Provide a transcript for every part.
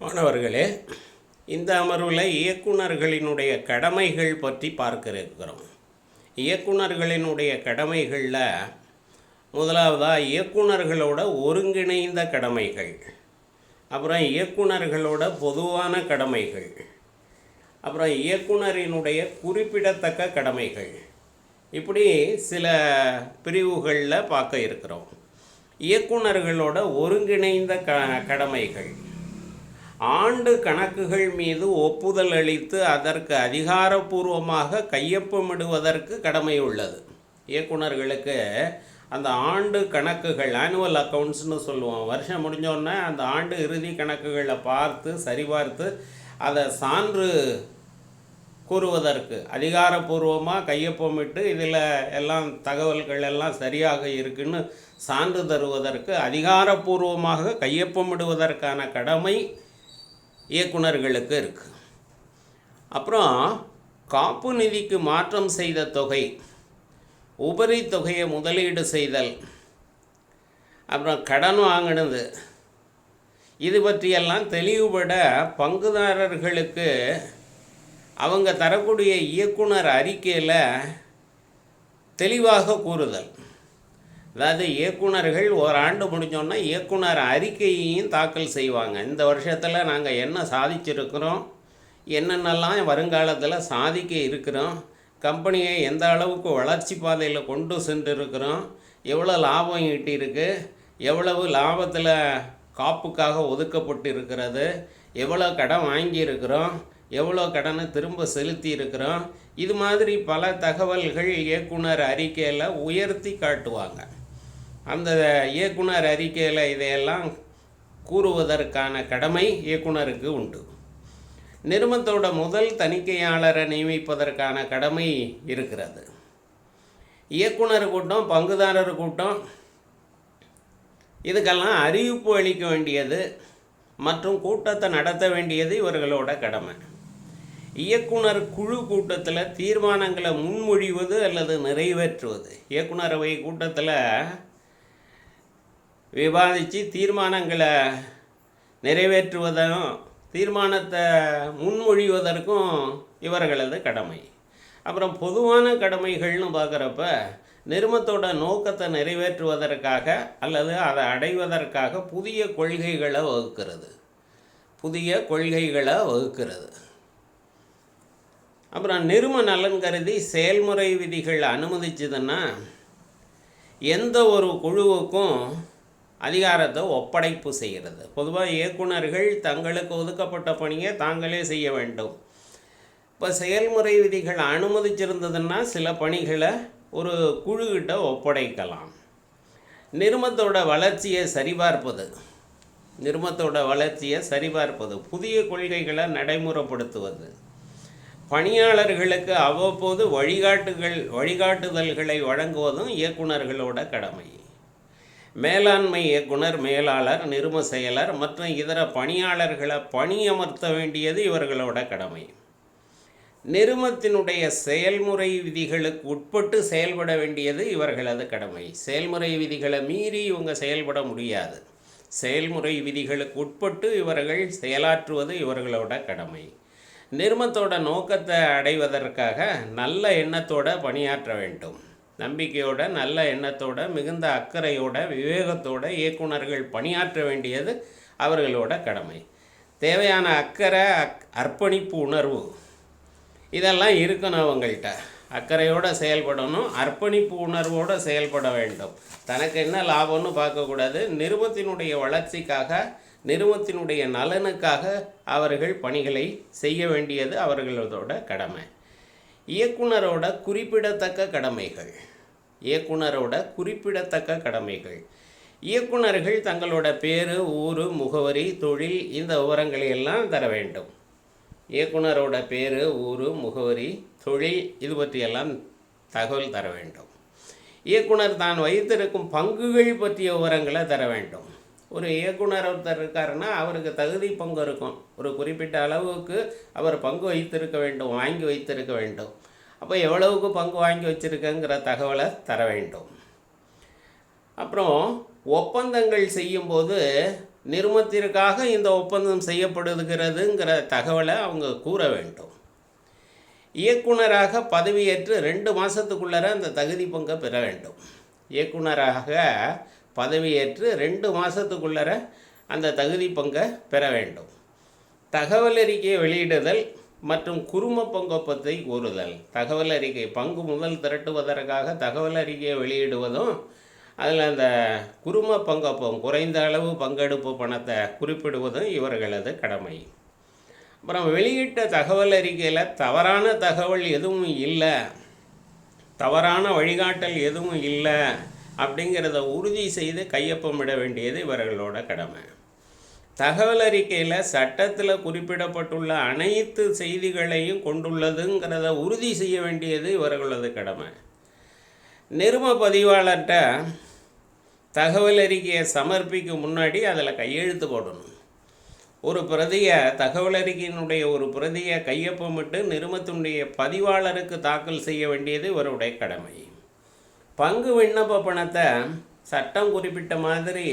மாணவர்களே இந்த அமர்வில் இயக்குனர்களினுடைய கடமைகள் பற்றி பார்க்க இருக்கிறோம் இயக்குனர்களினுடைய கடமைகளில் முதலாவதாக இயக்குனர்களோட ஒருங்கிணைந்த கடமைகள் அப்புறம் இயக்குனர்களோட பொதுவான கடமைகள் அப்புறம் இயக்குனரினுடைய குறிப்பிடத்தக்க கடமைகள். இப்படி சில பிரிவுகளில் பார்க்க இருக்கிறோம் இயக்குனர்களோட ஒருங்கிணைந்த க கடமைகள். ஆண்டு கணக்குகள் மீது ஒப்புதல் அளித்து அதற்கு அதிகாரப்பூர்வமாக கையொப்பமிடுவதற்கு கடமை உள்ளது இயக்குனர்களுக்கு அந்த ஆண்டு கணக்குகள் ஆனுவல் அக்கவுண்ட்ஸ்னு சொல்லுவோம். வருஷம் முடிஞ்சோடனே அந்த ஆண்டு இறுதி கணக்குகளை பார்த்து சரிபார்த்து அதை சான்று கூறுவதற்கு அதிகாரப்பூர்வமாக கையொப்பமிட்டு இதில் எல்லாம் தகவல்கள் எல்லாம் சரியாக இருக்குன்னு சான்று தருவதற்கு அதிகாரப்பூர்வமாக கையொப்பமிடுவதற்கான கடமை இயக்குனர்களுக்கு இருக்குது அப்புறம் காப்பு நிதிக்கு மாற்றம் செய்த தொகை உபரி தொகையை முதலீடு செய்தல் அப்புறம் கடன் வாங்கினது. இது பற்றியெல்லாம் தெளிவுபட பங்குதாரர்களுக்கு அவங்க தரக்கூடிய இயக்குனர் அறிக்கையில் தெளிவாக கூறுதல். அதாவது இயக்குனர்கள் ஓராண்டு முடிஞ்சோன்னா இயக்குனர் அறிக்கையையும் தாக்கல் செய்வாங்க. இந்த வருஷத்தில் நாங்கள் என்ன சாதிச்சிருக்கிறோம் என்னென்னலாம் வருங்காலத்தில் சாதிக்க இருக்கிறோம் கம்பெனியை எந்த அளவுக்கு வளர்ச்சி பாதையில் கொண்டு சென்றிருக்கிறோம் எவ்வளோ லாபம் ஈட்டியிருக்கு எவ்வளவு லாபத்தில் காப்புக்காக ஒதுக்கப்பட்டு இருக்கிறது எவ்வளோ கடன் வாங்கியிருக்கிறோம் எவ்வளோ கடனை திரும்ப செலுத்தி இருக்கிறோம் இது மாதிரி பல தகவல்கள் இயக்குனர் அறிக்கையில் உயர்த்தி காட்டுவாங்க. அந்த இயக்குனர் அறிக்கையில் இதையெல்லாம் கூறுவதற்கான கடமை இயக்குனருக்கு உண்டு. நிறுவனத்தோட முதல் தணிக்கையாளரை நியமிப்பதற்கான கடமை இருக்கிறது. இயக்குனர் கூட்டம் பங்குதாரர் கூட்டம் இதுக்கெல்லாம் அறிவிப்பு அளிக்க வேண்டியது மற்றும் கூட்டத்தை நடத்த வேண்டியது இவர்களோட கடமை. இயக்குனர் குழு கூட்டத்தில் தீர்மானங்களை முன்மொழிவது அல்லது நிறைவேற்றுவது. இயக்குனரவை கூட்டத்தில் விவாதித்து தீர்மானங்களை நிறைவேற்றுவதும் தீர்மானத்தை முன்மொழிவதற்கும் இவர்களது கடமை. அப்புறம் பொதுவான கடமைகள்னு பார்க்குறப்ப நிறுமத்தோட நோக்கத்தை நிறைவேற்றுவதற்காக அல்லது அதை அடைவதற்காக புதிய கொள்கைகளை வகுக்கிறது. புதிய கொள்கைகளை வகுக்கிறது. அப்புறம் நிறும நலன் கருதி செயல்முறை விதிகள் அனுமதிச்சதுன்னா எந்த ஒரு குழுவுக்கும் அதிகாரத்தை ஒப்படைப்பு செய்கிறது. பொதுவாக இயக்குனர்கள் தங்களுக்கு ஒதுக்கப்பட்ட பணியை தாங்களே செய்ய வேண்டும். இப்போ செயல்முறை விதிகள் அனுமதிச்சிருந்ததுன்னா சில பணிகளை ஒரு குழுக்கிட்ட ஒப்படைக்கலாம். நிறுமத்தோட வளர்ச்சியை சரிபார்ப்பது. நிறுமத்தோட வளர்ச்சியை சரிபார்ப்பது. புதிய கொள்கைகளை நடைமுறைப்படுத்துவது. பணியாளர்களுக்கு அவ்வப்போது வழிகாட்டுகள் வழிகாட்டுதல்களை வழங்குவதும் இயக்குனர்களோட கடமை. மேலாண்மை இயக்குனர் மேலாளர் நிரும செயலர் மற்றும் இதர பணியாளர்களை பணியமர்த்த வேண்டியது இவர்களோட கடமை. நிறுமத்தினுடைய செயல்முறை விதிகளுக்கு உட்பட்டு செயல்பட வேண்டியது இவர்களது கடமை. செயல்முறை விதிகளை மீறி இவங்க செயல்பட முடியாது. செயல்முறை விதிகளுக்கு உட்பட்டு இவர்கள் செயலாற்றுவது இவர்களோட கடமை. நிறுமத்தோட நோக்கத்தை அடைவதற்காக நல்ல எண்ணத்தோட பணியாற்ற வேண்டும். நம்பிக்கையோட நல்ல எண்ணத்தோட மிகுந்த அக்கறையோட விவேகத்தோட இயக்குனர்கள் பணியாற்ற வேண்டியது அவர்களோட கடமை. தேவையான அக்கறை அக் அர்ப்பணிப்பு உணர்வு. இதெல்லாம் இருக்கணும் அவங்கள்ட்ட. அக்கறையோடு செயல்படணும் அர்ப்பணிப்பு உணர்வோடு செயல்பட வேண்டும். தனக்கு என்ன லாபம்னு பார்க்கக்கூடாது. நிறுவனத்தினுடைய வளர்ச்சிக்காக நிறுவனத்தினுடைய நலனுக்காக அவர்கள் பணிகளை செய்ய வேண்டியது அவர்களதோட கடமை. இயக்குனரோட குறிப்பிடத்தக்க கடமைகள். இயக்குனரோட குறிப்பிடத்தக்க கடமைகள். இயக்குனர்கள் தங்களோட பேர் ஊர் முகவரி தொழில் இந்த விவரங்களை எல்லாம் தர வேண்டும். இயக்குனரோட பேர் ஊர் முகவரி தொழில் இது பற்றியெல்லாம் தகவல் தர வேண்டும். இயக்குனர் தான் வைத்திருக்கும் பங்குகள் பற்றிய விவரங்களை தர வேண்டும். ஒரு இயக்குனர் ஒருத்தர் இருக்காருன்னா அவருக்கு தகுதி பங்கு இருக்கும். ஒரு குறிப்பிட்ட அளவுக்கு அவர் பங்கு வைத்திருக்க வேண்டும் வாங்கி வைத்திருக்க வேண்டும். அப்போ எவ்வளவுக்கு பங்கு வாங்கி வச்சுருக்கங்கிற தகவலை தர வேண்டும். அப்புறம் ஒப்பந்தங்கள் செய்யும்போது நிறுமத்திற்காக இந்த ஒப்பந்தம் செய்யப்படுகிறதுங்கிற தகவலை அவங்க கூற வேண்டும். இயக்குனராக பதவியேற்று ரெண்டு மாதத்துக்குள்ளர அந்த தகுதி பங்கை பெற வேண்டும். இயக்குனராக பதவியேற்று ரெண்டு மாதத்துக்குள்ளர அந்த தகுதி பங்கை பெற வேண்டும். தகவல் அறிக்கையை வெளியிடுதல் மற்றும் குரும பங்கொப்பத்தை கூறுதல் தகவல் அறிக்கை. பங்கு முதல் திரட்டுவதற்காக தகவல் அறிக்கையை வெளியிடுவதும் அதில் அந்த குரும பங்கொப்பம் குறைந்த அளவு பங்கெடுப்பு பணத்தை குறிப்பிடுவதும் இவர்களது கடமை. அப்புறம் வெளியிட்ட தகவல் அறிக்கையில் தவறான தகவல் எதுவும் இல்லை. தவறான வழிகாட்டல் எதுவும் இல்லை. அப்படிங்கிறத உறுதி செய்து கையொப்பமிட வேண்டியது இவர்களோட கடமை. தகவல் அறிக்கையில் சட்டத்தில் குறிப்பிடப்பட்டுள்ள அனைத்து செய்திகளையும் கொண்டுள்ளதுங்கிறத உறுதி செய்ய வேண்டியது இவர்களது கடமை. நிரும பதிவாளர்கிட்ட தகவல் அறிக்கையை சமர்ப்பிக்கும் முன்னாடி அதில் கையெழுத்து போடணும். ஒரு பிரதியை தகவல் அறிக்கையினுடைய ஒரு பிரதியை கையொப்பமிட்டு நிறுமத்தினுடைய பதிவாளருக்கு தாக்கல் செய்ய வேண்டியது இவருடைய கடமை. பங்கு விண்ணப்ப பணத்தை சட்டம் குறிப்பிட்ட மாதிரி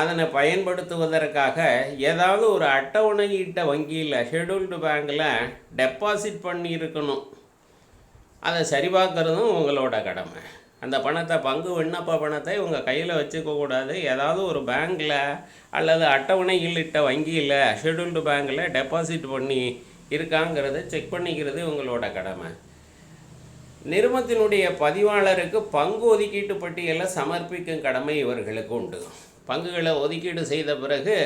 அதனை பயன்படுத்துவதற்காக ஏதாவது ஒரு அட்டவணையிட்ட வங்கியில் ஷெடியூல்டு பேங்கில் டெபாசிட் பண்ணியிருக்கணும். அதை சரிபார்க்குறதும் உங்களோட கடமை. அந்த பணத்தை பங்கு விண்ணப்ப பணத்தை உங்கள் கையில் வச்சுக்கக்கூடாது ஏதாவது ஒரு பேங்க்கில் அல்லது அட்டவணையில் இட்ட வங்கியில் ஷெடியூல்டு பேங்கில் டெபாசிட் பண்ணி இருக்காங்கிறத செக் பண்ணிக்கிறது உங்களோட கடமை. நிறுவனத்தினுடைய பதிவாளருக்கு பங்கு ஒதுக்கீட்டு பட்டியலை சமர்ப்பிக்கும் கடமை இவர்களுக்கு உண்டு. பங்குகளை ஒதுக்கீடு செய்த பிறகு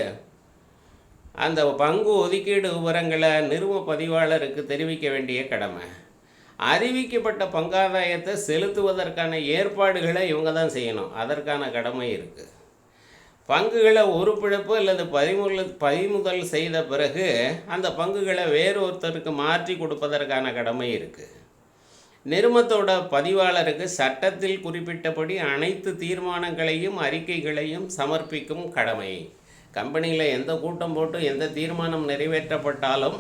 அந்த பங்கு ஒதுக்கீடு விவரங்களை நிறுவ பதிவாளருக்கு தெரிவிக்க வேண்டிய கடமை. அறிவிக்கப்பட்ட பங்காதாயத்தை செலுத்துவதற்கான ஏற்பாடுகளை இவங்க தான் செய்யணும். அதற்கான கடமை இருக்குது பங்குகளை உருப்பிழப்பு அல்லது பறிமுதல் பறிமுதல் செய்த பிறகு அந்த பங்குகளை வேறு ஒருத்தருக்கு மாற்றி கொடுப்பதற்கான கடமை இருக்குது நிறுமத்தோட பதிவாளருக்கு சட்டத்தில் குறிப்பிட்டபடி அனைத்து தீர்மானங்களையும் அறிக்கைகளையும் சமர்ப்பிக்கும் கடமை. கம்பெனியில் எந்த கூட்டம் போட்டு எந்த தீர்மானம் நிறைவேற்றப்பட்டாலும்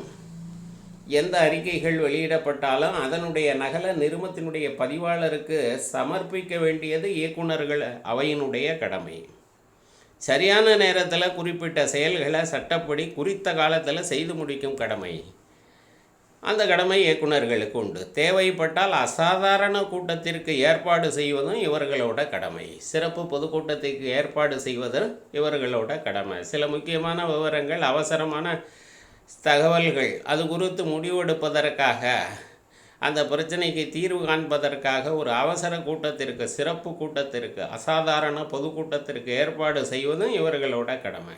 எந்த அறிக்கைகள் வெளியிடப்பட்டாலும் அதனுடைய நகலை நிறுமத்தினுடைய பதிவாளருக்கு சமர்ப்பிக்க வேண்டியது இயக்குனர்கள் அவையினுடைய கடமை. சரியான நேரத்தில் குறிப்பிட்ட செயல்களை சட்டப்படி குறித்த காலத்தில் செய்து முடிக்கும் கடமை. அந்த கடமை இயக்குனர்களுக்கு உண்டு. தேவைப்பட்டால் அசாதாரண கூட்டத்திற்கு ஏற்பாடு செய்வதும் இவர்களோட கடமை. சிறப்பு பொதுக்கூட்டத்திற்கு ஏற்பாடு செய்வதும் இவர்களோட கடமை. சில முக்கியமான விவரங்கள் அவசரமான தகவல்கள் அது குறித்து முடிவெடுப்பதற்காக அந்த பிரச்சனைக்கு தீர்வு காண்பதற்காக ஒரு அவசர கூட்டத்திற்கு சிறப்பு கூட்டத்திற்கு அசாதாரண பொதுக்கூட்டத்திற்கு ஏற்பாடு செய்வதும் இவர்களோட கடமை.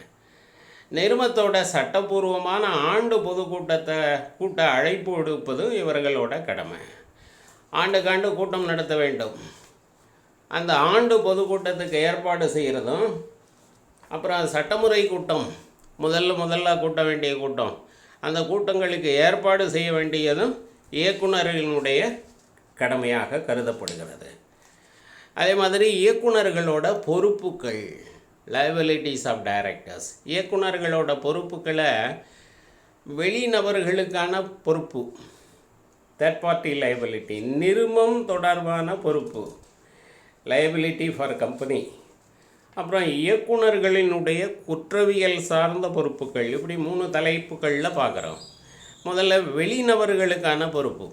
நிறுவத்தோட சட்டப்பூர்வமான ஆண்டு பொதுக்கூட்டத்தை கூட்ட அழைப்பு விடுப்பதும் இவர்களோட கடமை. ஆண்டுக்காண்டு கூட்டம் நடத்த வேண்டும். அந்த ஆண்டு பொதுக்கூட்டத்துக்கு ஏற்பாடு செய்கிறதும் அப்புறம் சட்டமுறை கூட்டம் முதல்ல முதல்ல கூட்ட வேண்டிய கூட்டம். அந்த கூட்டங்களுக்கு ஏற்பாடு செய்ய வேண்டியதும் இயக்குநர்களினுடைய கடமையாக கருதப்படுகிறது. அதே மாதிரி இயக்குனர்களோட பொறுப்புகள். லைபிலிட்டிஸ் ஆஃப் டைரக்டர்ஸ் இயக்குனர்களோட பொறுப்புகளை வெளிநபர்களுக்கான பொறுப்பு. தேர்ட் பார்ட்டி லைபிலிட்டி நிருமம் தொடர்பான பொறுப்பு. லைபிலிட்டி ஃபார் கம்பெனி அப்புறம் இயக்குனர்களினுடைய குற்றவியல் சார்ந்த பொறுப்புகள். இப்படி மூணு தலைப்புகளில் பார்க்குறோம். முதல்ல வெளிநபர்களுக்கான பொறுப்பு.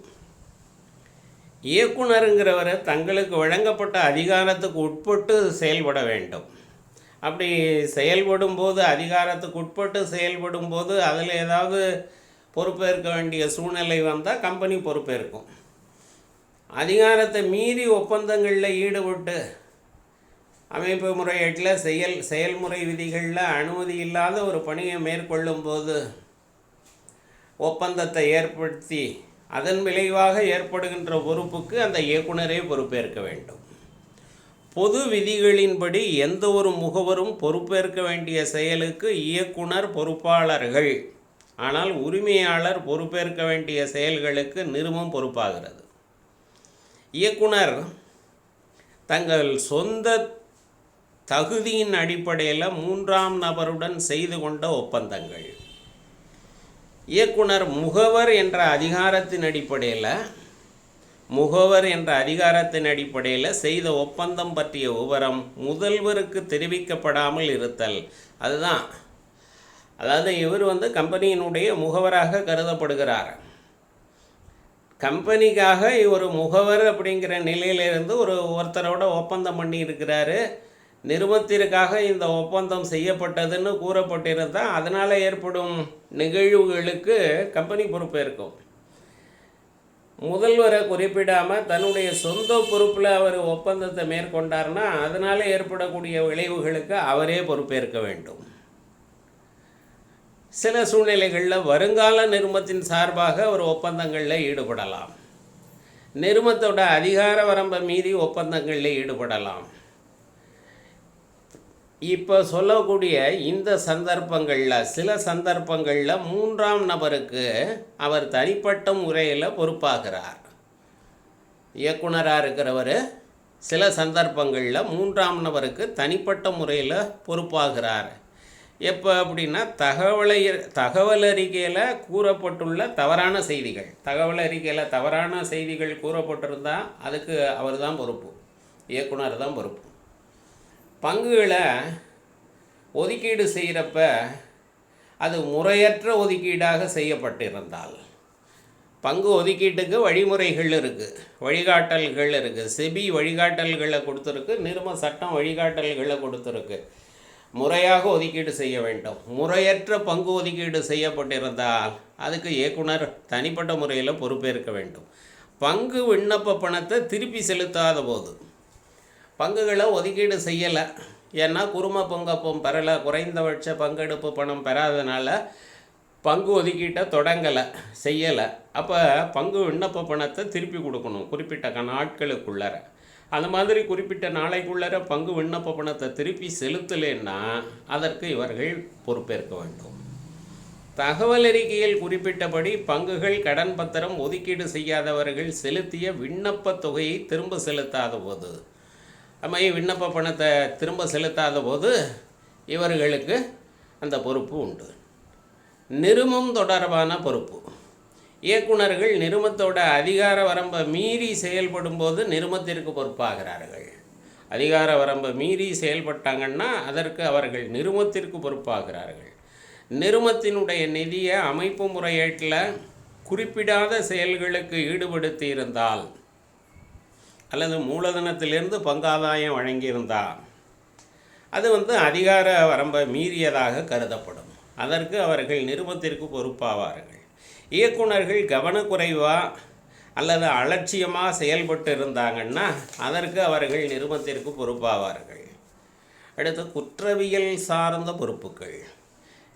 இயக்குனருங்கிறவரை தங்களுக்கு வழங்கப்பட்ட அதிகாரத்துக்கு உட்பட்டு செயல்பட வேண்டும். அப்படி செயல்படும் போது அதிகாரத்துக்கு உட்பட்டு செயல்படும் போது அதில் ஏதாவது பொறுப்பேற்க வேண்டிய சூழ்நிலை வந்தால் கம்பெனி பொறுப்பேற்கும். அதிகாரத்தை மீறி ஒப்பந்தங்களில் ஈடுபட்டு அமைப்பு முறையீட்டில் செயல் செயல்முறை விதிகளில் அனுமதி இல்லாத ஒரு பணியை மேற்கொள்ளும்போது ஒப்பந்தத்தை ஏற்படுத்தி அதன் விளைவாக ஏற்படுகின்ற பொறுப்புக்கு அந்த இயக்குனரே பொறுப்பேற்க வேண்டும். பொது விதிகளின்படி எந்த ஒரு முகவரும் பொறுப்பேற்க வேண்டிய செயலுக்கு இயக்குனர் பொறுப்பாளர்கள். ஆனால் உரிமையாளர் பொறுப்பேற்க வேண்டிய செயல்களுக்கு நிறுவம் பொறுப்பாகிறது. இயக்குனர் தங்கள் சொந்த தகுதியின் அடிப்படையில் மூன்றாம் நபருடன் செய்து கொண்ட ஒப்பந்தங்கள். இயக்குனர் முகவர் என்ற அதிகாரத்தின் அடிப்படையில் முகவர் என்ற அதிகாரத்தின் அடிப்படையில் செய்த ஒப்பந்தம் பற்றிய விவரம் முதல்வருக்கு தெரிவிக்கப்படாமல் இருத்தல். அதுதான். அதாவது இவர் வந்து கம்பெனியினுடைய முகவராக கருதப்படுகிறார். கம்பெனிக்காக இவர் முகவர் அப்படிங்கிற நிலையிலிருந்து ஒரு ஒருத்தரோட ஒப்பந்தம் பண்ணி இருக்கிறாரு நிறுவனத்திற்காக இந்த ஒப்பந்தம் செய்யப்பட்டதுன்னு கூறப்பட்டிருந்தால் அதனால் ஏற்படும் நிகழ்வுகளுக்கு கம்பெனி பொறுப்பேற்கும் முதல்வரை குறிப்பிடாமல் தன்னுடைய சொந்த பொறுப்பில் அவர் ஒப்பந்தத்தை மேற்கொண்டார்னா அதனால் ஏற்படக்கூடிய விளைவுகளுக்கு அவரே பொறுப்பேற்க வேண்டும். சில சூழ்நிலைகளில் வருங்கால நிறுமத்தின் சார்பாக ஒரு ஒப்பந்தங்களில் ஈடுபடலாம். நிறுமத்தோட அதிகார வரம்பை மீறி ஒப்பந்தங்களில் ஈடுபடலாம். இப்போ சொல்லக்கூடிய இந்த சந்தர்ப்பங்களில் சில சந்தர்ப்பங்களில் மூன்றாம் நபருக்கு அவர் தனிப்பட்ட முறையில் பொறுப்பாகிறார். இயக்குனராக இருக்கிறவர் சில சந்தர்ப்பங்களில் மூன்றாம் நபருக்கு தனிப்பட்ட முறையில் பொறுப்பாகிறார். எப்போ அப்படின்னா தகவலை தகவல் அறிக்கையில் கூறப்பட்டுள்ள தவறான செய்திகள். தகவல் அறிக்கையில் தவறான செய்திகள் கூறப்பட்டிருந்தால் அதுக்கு அவர் தான் பொறுப்பு. இயக்குனர் தான் பொறுப்பு. பங்குகளை ஒதுக்கீடு செய்கிறப்ப அது முறையற்ற ஒதுக்கீடாக செய்யப்பட்டிருந்தால். பங்கு ஒதுக்கீட்டுக்கு வழிமுறைகள் இருக்குது வழிகாட்டல்கள் இருக்குது செபி வழிகாட்டல்களை கொடுத்துருக்கு. நிறுவ சட்டம் வழிகாட்டல்களை கொடுத்துருக்கு. முறையாக ஒதுக்கீடு செய்ய வேண்டும். முறையற்ற பங்கு ஒதுக்கீடு செய்யப்பட்டிருந்தால் அதுக்கு இயக்குனர் தனிப்பட்ட முறையில் பொறுப்பேற்க வேண்டும். பங்கு விண்ணப்ப பணத்தை திருப்பி செலுத்தாத போது பங்குகளை ஒதுக்கீடு செய்யலை. ஏன்னா குரும பொங்கப்பம் பெறலை. குறைந்தபட்ச பங்கெடுப்பு பணம் பெறாதனால பங்கு ஒதுக்கீட்டை தொடங்கலை செய்யலை. அப்போ பங்கு விண்ணப்ப பணத்தை திருப்பி கொடுக்கணும் குறிப்பிட்ட நாட்களுக்குள்ளார. அந்த மாதிரி குறிப்பிட்ட நாளைக்குள்ளார பங்கு விண்ணப்ப பணத்தை திருப்பி செலுத்தலைன்னா அதற்கு இவர்கள் பொறுப்பேற்க வேண்டும். தகவல் அறிக்கையில் குறிப்பிட்டபடி பங்குகள் கடன் பத்திரம் ஒதுக்கீடு செய்யாதவர்கள் செலுத்திய விண்ணப்ப தொகையை திரும்ப செலுத்தாத போது அம்மை விண்ணப்ப பணத்தை திரும்ப செலுத்தாத போது இவர்களுக்கு அந்த பொறுப்பு உண்டு. நிருமம் தொடர்பான பொறுப்பு. இயக்குனர்கள் நிருமத்தோட அதிகார வரம்பை மீறி செயல்படும் போது நிருமத்திற்கு பொறுப்பாகிறார்கள். அதிகார வரம்பை மீறி செயல்பட்டாங்கன்னா அதற்கு அவர்கள் நிருமத்திற்கு பொறுப்பாகிறார்கள். நிருமத்தினுடைய நிதியை அமைப்பு முறையீட்டில் குறிப்பிடாத செயல்களுக்கு ஈடுபடுத்தி இருந்தால் அல்லது மூலதனத்திலிருந்து பங்காதாயம் வழங்கியிருந்தா அது வந்து அதிகார வரம்பை மீறியதாக கருதப்படும். அதற்கு அவர்கள் நிருபத்திற்கு பொறுப்பாவார்கள். இயக்குனர்கள் கவனக்குறைவாக அல்லது அலட்சியமாக செயல்பட்டு இருந்தாங்கன்னா அதற்கு அவர்கள் நிருபத்திற்கு பொறுப்பாவார்கள். அடுத்து குற்றவியல் சார்ந்த பொறுப்புகள்.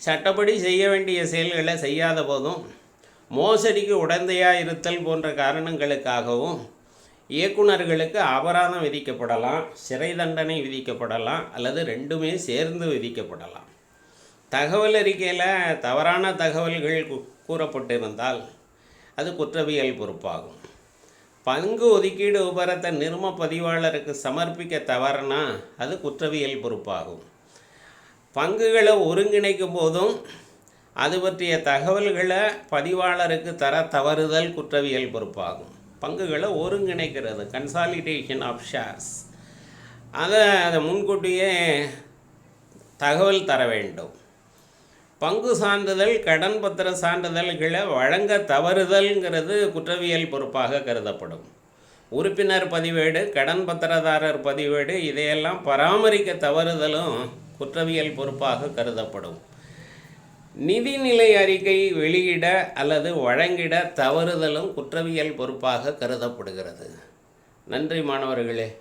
சட்டப்படி செய்ய வேண்டிய செயல்களை செய்யாத போதும் மோசடிக்கு உடந்தையாக இருத்தல் போன்ற காரணங்களுக்காகவும் இயக்குனர்களுக்கு அபராதம் விதிக்கப்படலாம் சிறை தண்டனை விதிக்கப்படலாம் அல்லது ரெண்டுமே சேர்ந்து விதிக்கப்படலாம். தகவல் அறிக்கையில் தவறான தகவல்கள் கூறப்பட்டிருந்தால் அது குற்றவியல் பொறுப்பாகும். பங்கு ஒதுக்கீடு விபரத்தை நிர்ம பதிவாளருக்கு சமர்ப்பிக்க தவறுனா அது குற்றவியல் பொறுப்பாகும். பங்குகளை ஒருங்கிணைக்கும் போதும் அது பற்றிய தகவல்களை பதிவாளருக்கு தர தவறுதல் குற்றவியல் பொறுப்பாகும். பங்குகளை ஒருங்கிணைக்கிறது கன்சாலிடேஷன் ஆஃப் ஷேர்ஸ் அதை அதை முன்கூட்டியே தகவல் தர வேண்டும். பங்கு சான்றிதழ் கடன் பத்திர சான்றிதழ்களை வழங்க தவறுதல்ங்கிறது குற்றவியல் பொறுப்பாக கருதப்படும். உறுப்பினர் பதிவேடு கடன் பத்திரதாரர் பதிவேடு இதையெல்லாம் பராமரிக்க தவறுதலும் குற்றவியல் பொறுப்பாக கருதப்படும். நிதிநிலை அறிக்கை வெளியிட அல்லது வழங்கிட தவறுதலும் குற்றவியல் பொறுப்பாக கருதப்படுகிறது. நன்றி மாணவர்களே.